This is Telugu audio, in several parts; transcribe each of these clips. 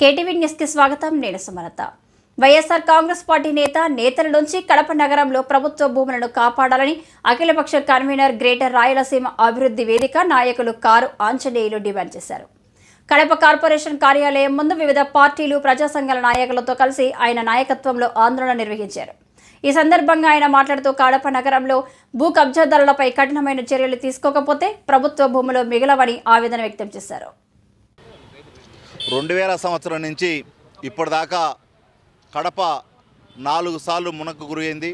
కేటీవీ న్యూస్కి స్వాగతం. నేను సుమలత. వైఎస్ఆర్ కాంగ్రెస్ పార్టీ నేత నేతల నుంచి కడప నగరంలో ప్రభుత్వ భూములను కాపాడాలని అఖిలపక్ష కన్వీనర్ గ్రేటర్ రాయలసీమ అభివృద్ధి వేదిక నాయకులు కారు ఆంజనేయులు డిమాండ్ చేశారు. కడప కార్పొరేషన్ కార్యాలయం ముందు వివిధ పార్టీలు ప్రజా సంఘాల నాయకులతో కలిసి ఆయన నాయకత్వంలో ఆందోళన నిర్వహించారు. ఈ సందర్భంగా ఆయన మాట్లాడుతూ కడప నగరంలో భూ కబ్జాదారులపై కఠినమైన చర్యలు తీసుకోకపోతే ప్రభుత్వ భూములు మిగలవని ఆవేదన వ్యక్తం చేశారు. రెండు వేల సంవత్సరం నుంచి ఇప్పటిదాకా కడప నాలుగు సార్లు మునకు గురైంది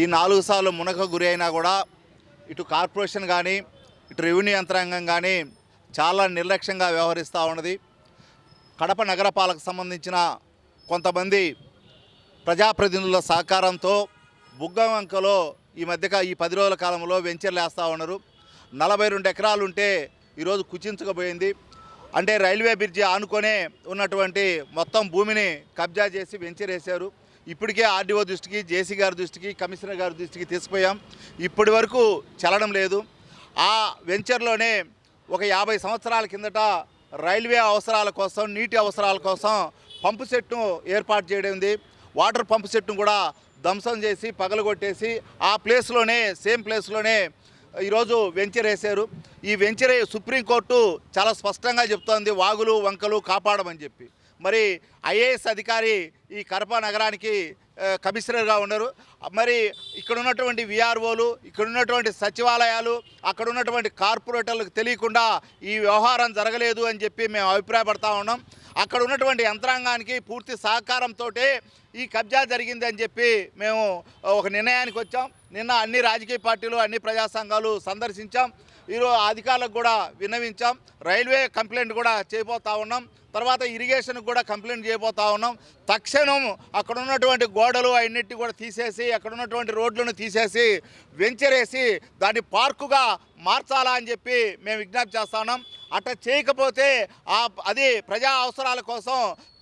ఈ నాలుగు సార్లు మునకు గురి అయినా కూడా ఇటు కార్పొరేషన్ కానీ ఇటు రెవెన్యూ యంత్రాంగం కానీ చాలా నిర్లక్ష్యంగా వ్యవహరిస్తూ ఉన్నది. కడప నగరపాలకు సంబంధించిన కొంతమంది ప్రజాప్రతినిధుల సహకారంతో బుగ్గవంకలో ఈ మధ్యక ఈ పది రోజుల కాలంలో వెంచర్లు వేస్తూ ఉన్నారు. నలభై రెండు ఎకరాలు ఉంటే ఈరోజు కుచించకపోయింది. అంటే రైల్వే బ్రిడ్జి ఆనుకొనే ఉన్నటువంటి మొత్తం భూమిని కబ్జా చేసి వెంచర్ వేశారు ఇప్పటికే ఆర్డీఓ దృష్టికి జేసీ గారి దృష్టికి కమిషనర్ గారి దృష్టికి తీసుకుపోయాం. ఇప్పటి వరకు చలనం లేదు. ఆ వెంచర్లోనే ఒక యాభై సంవత్సరాల కిందట రైల్వే అవసరాల కోసం నీటి అవసరాల కోసం పంపు సెట్ను ఏర్పాటు చేయడం ఉంది. వాటర్ పంపు సెట్ను కూడా ధ్వంసం చేసి పగలగొట్టేసి ఆ ప్లేస్లోనే సేమ్ ప్లేస్లోనే ఈరోజు వెంచర్ వేశారు. ఈ వెంచర్ సుప్రీంకోర్టు చాలా స్పష్టంగా చెప్తోంది వాగులు వంకలు కాపాడమని చెప్పి. మరి ఐఏఎస్ అధికారి ఈ కడప నగరానికి కమిషనర్గా ఉన్నారు. మరి ఇక్కడ ఉన్నటువంటి విఆర్ఓలు ఇక్కడ ఉన్నటువంటి సచివాలయాలు అక్కడ ఉన్నటువంటి కార్పొరేటర్లకు తెలియకుండా ఈ వ్యవహారం జరగలేదు అని చెప్పి మేము అభిప్రాయపడతా ఉన్నాం. అక్కడ ఉన్నటువంటి యంత్రాంగానికి పూర్తి సహకారంతో ఈ కబ్జా జరిగింది అని చెప్పి మేము ఒక నిర్ణయానికి వచ్చాం. నిన్న అన్ని రాజకీయ పార్టీలు అన్ని ప్రజా సంఘాలు సందర్శించాం. ఈరోజు అధికారులకు కూడా విన్నవించాం. రైల్వే కంప్లైంట్ కూడా చేయబోతా ఉన్నాం. తర్వాత ఇరిగేషన్కి కూడా కంప్లైంట్ చేయబోతా ఉన్నాం. తక్షణం అక్కడ ఉన్నటువంటి గోడలు అన్నిటి కూడా తీసేసి అక్కడ ఉన్నటువంటి రోడ్లను తీసేసి వెంచరేసి దాన్ని పార్కుగా మార్చాలా అని చెప్పి మేము విజ్ఞప్తి చేస్తా ఉన్నాం. అట్లా చేయకపోతే ఆ అది ప్రజా అవసరాల కోసం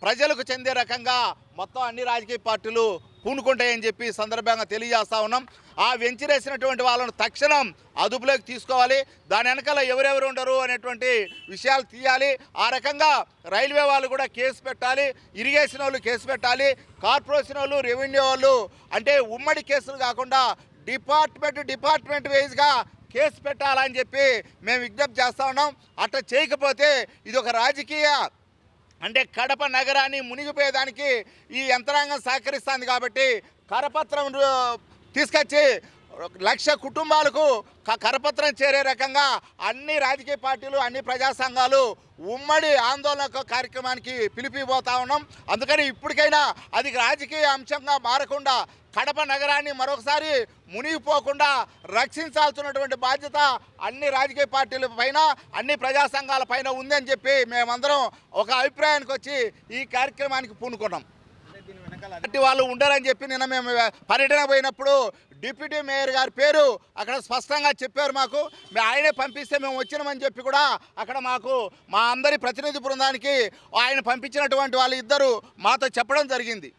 ప్రజలకు చెందే రకంగా మొత్తం అన్ని రాజకీయ పార్టీలు పూనుకుంటాయని చెప్పి సందర్భంగా తెలియజేస్తా ఉన్నాం. ఆ వెంచరేసినటువంటి వాళ్ళను తక్షణం అదుపులోకి తీసుకోవాలి. దాని వెనకాల ఎవరెవరు ఉండరు అనేటువంటి విషయాలు తీయాలి. ఆ రకంగా రైల్వే వాళ్ళు కూడా కేసు పెట్టాలి. ఇరిగేషన్ వాళ్ళు కేసు పెట్టాలి. కార్పొరేషన్ వాళ్ళు రెవెన్యూ వాళ్ళు అంటే ఉమ్మడి కేసులు కాకుండా డిపార్ట్మెంట్ డిపార్ట్మెంట్ వైజ్గా కేసు పెట్టాలని చెప్పి మేము విజ్ఞప్తి చేస్తూ ఉన్నాం. అట్లా చేయకపోతే ఇది ఒక రాజకీయ అంటే కడప నగరాన్ని మునిగిపోయేదానికి ఈ యంత్రాంగం సహకరిస్తుంది కాబట్టి కరపత్రం తీసుకొచ్చి లక్ష కుటుంబాలకు క- కరపత్రం చేరే రకంగా అన్ని రాజకీయ పార్టీలు అన్ని ప్రజా సంఘాలు ఉమ్మడి ఆందోళన కార్యక్రమానికి పిలిపిపోతా ఉన్నాం. అందుకని ఇప్పటికైనా అది రాజకీయ అంశంగా మారకుండా కడప నగరాన్ని మరొకసారి మునిగిపోకుండా రక్షించాల్సినటువంటి బాధ్యత అన్ని రాజకీయ పార్టీల పైన అన్ని ప్రజా సంఘాల పైన ఉందని చెప్పి మేమందరం ఒక అభిప్రాయానికి వచ్చి ఈ కార్యక్రమానికి పూనుకున్నాం. వాళ్ళు ఉండరని చెప్పి నిన్న మేము పర్యటన పోయినప్పుడు డిప్యూటీ మేయర్ గారి పేరు అక్కడ స్పష్టంగా చెప్పారు మాకు. ఆయనే పంపిస్తే మేము వచ్చినామని చెప్పి కూడా అక్కడ మాకు మా అందరి ప్రతినిధి బృందానికి ఆయన పంపించినటువంటి వాళ్ళు ఇద్దరు మాతో చెప్పడం జరిగింది.